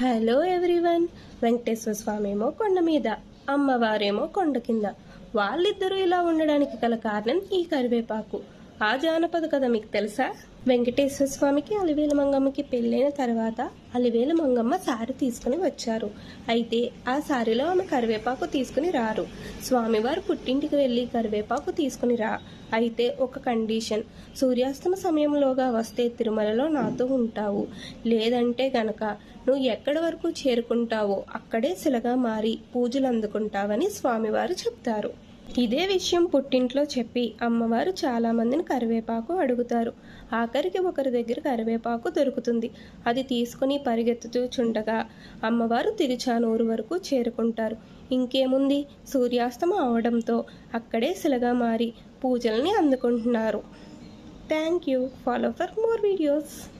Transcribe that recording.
Hello everyone Venkateswara స్వామి ఏమో కొండ మీద అమ్మవారేమో కొండ కింద. వాళ్ళిద్దరూ ఇలా ఉండడానికి గల కారణం ఈ కరివేపాకు. ఆ జానపద కథ మీకు తెలుసా? వెంకటేశ్వర స్వామికి అలివేలు మంగమ్మకి పెళ్ళైన తర్వాత అలివేలు మంగమ్మ సారి తీసుకుని వచ్చారు. అయితే ఆ సారిలో ఆమె కరివేపాకు తీసుకుని రారు. స్వామివారు పుట్టింటికి వెళ్ళి కరివేపాకు తీసుకుని రా. అయితే ఒక కండిషన్ సూర్యాస్తమ సమయంలోగా వస్తే తిరుమలలో నాతో ఉంటావు. లేదంటే గనక నువ్వు ఎక్కడి వరకు చేరుకుంటావో అక్కడే శిలగా మారి పూజలు అందుకుంటావని స్వామివారు చెప్తారు. ఇదే విషయం పుట్టింట్లో చెప్పి అమ్మవారు చాలామందిని కరివేపాకు అడుగుతారు. ఆఖరికి ఒకరి దగ్గర కరివేపాకు దొరుకుతుంది. అది తీసుకుని పరిగెత్తుతూ చుండగా అమ్మవారు తిరుచానూరు వరకు చేరుకుంటారు. ఇంకేముంది? సూర్యాస్తమం అవడంతో అక్కడే శిలగా మారి పూజల్ని అందుకుంటున్నారు. Thank you. Follow for more videos.